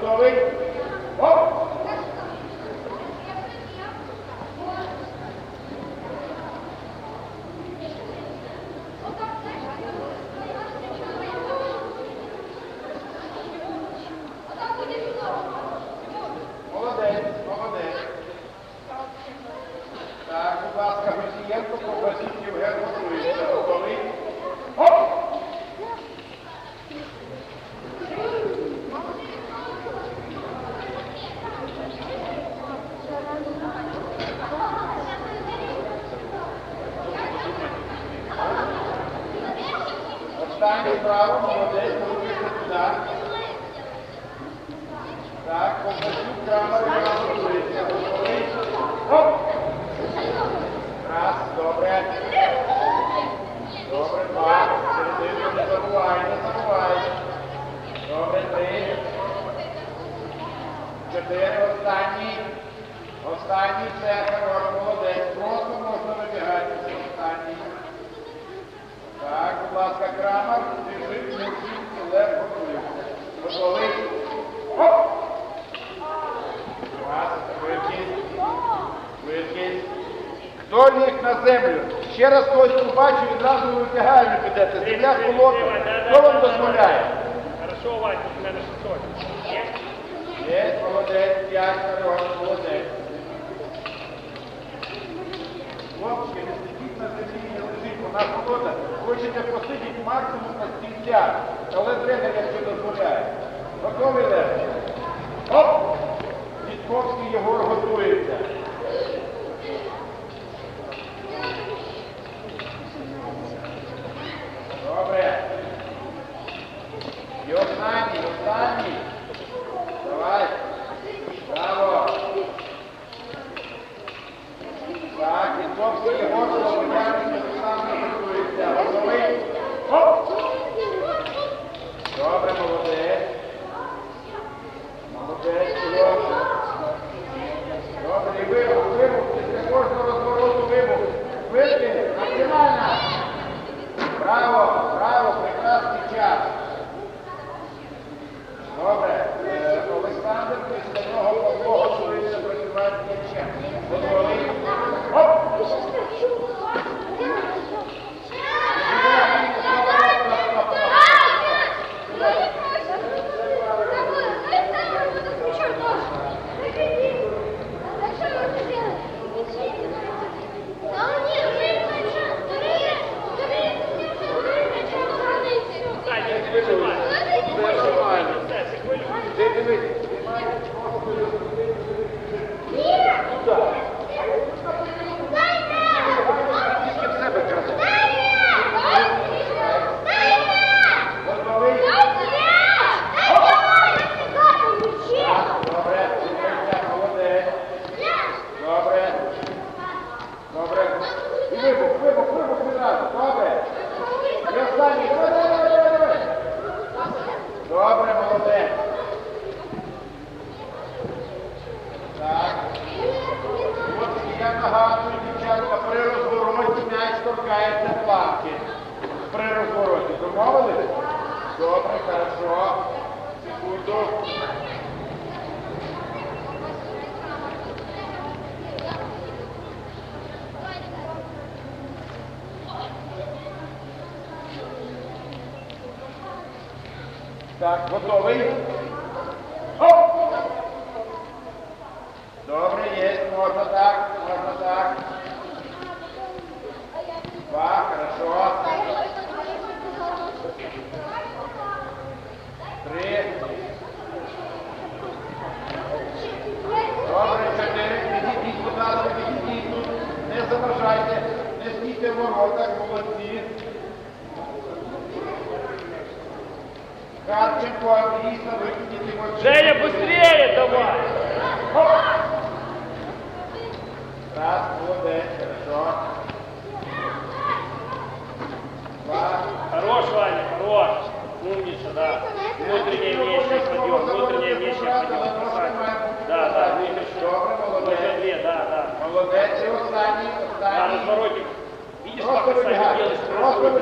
Готовий? Оп! problem. Ще раз когось побачу, відразу витягаю, не підете. Земля холодна. Хто вам дозволяє? Хорошо, Вань, у мене 600. Є? Є, молодець, п'ять, хорош, молодець. Хлопчики, не сидіть на землі, не лежіть, вона холодна. Хочете посидіти максимум на стільцях, але тренер, якщо дозволяє. Готовий Лев? Оп! Вітковський Єгор готується. Торкається планки. При розвороті. Домовились? Добре, хорошо. Секунду. Так, готовий? Харченко, Андрійса, викиньте його. Женя, быстрее давай! Раз, молодець, хорошо. Два. Хорош, Ваня, хорош. Умница, да. Внутреннее внешнее подъем, внутреннее внешнее подъем. Красавчик. Да, да, выигрыш. Добре, Уже молодець. две, да, да. Молодець, і останній, Да, останній. разворотик. Видишь, Просто как Саня выбегай, делаешь? просто Разворот,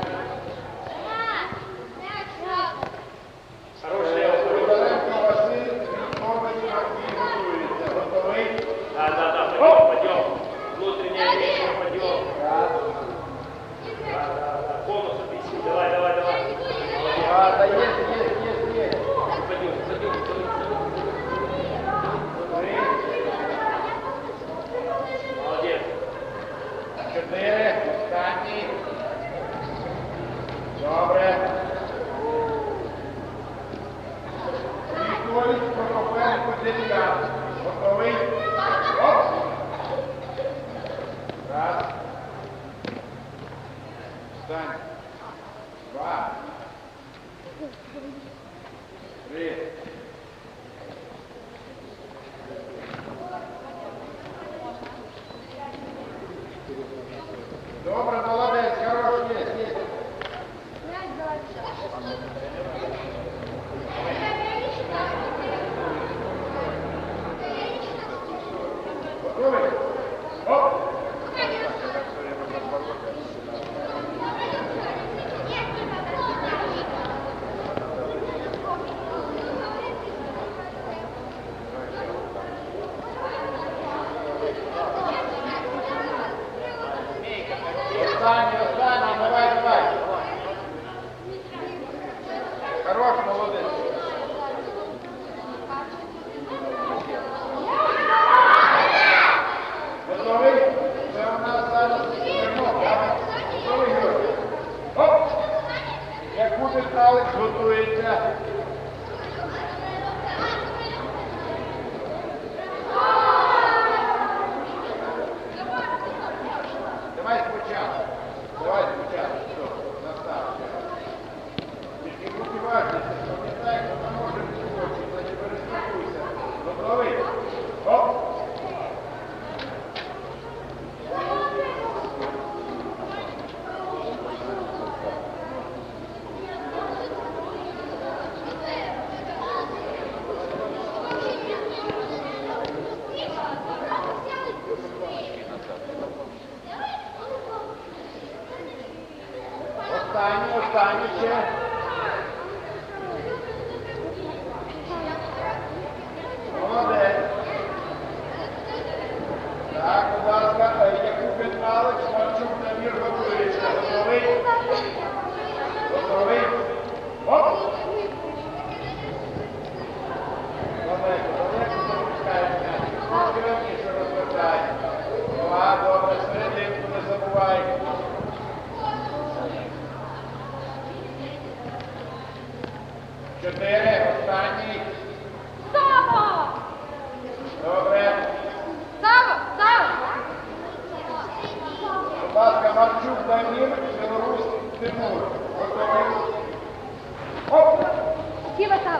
Встань. Два. Три. Добре, hospital, enquanto entra Ласка, Марчук, Дамір, Білорусь, Тимур. Оп! Дівата.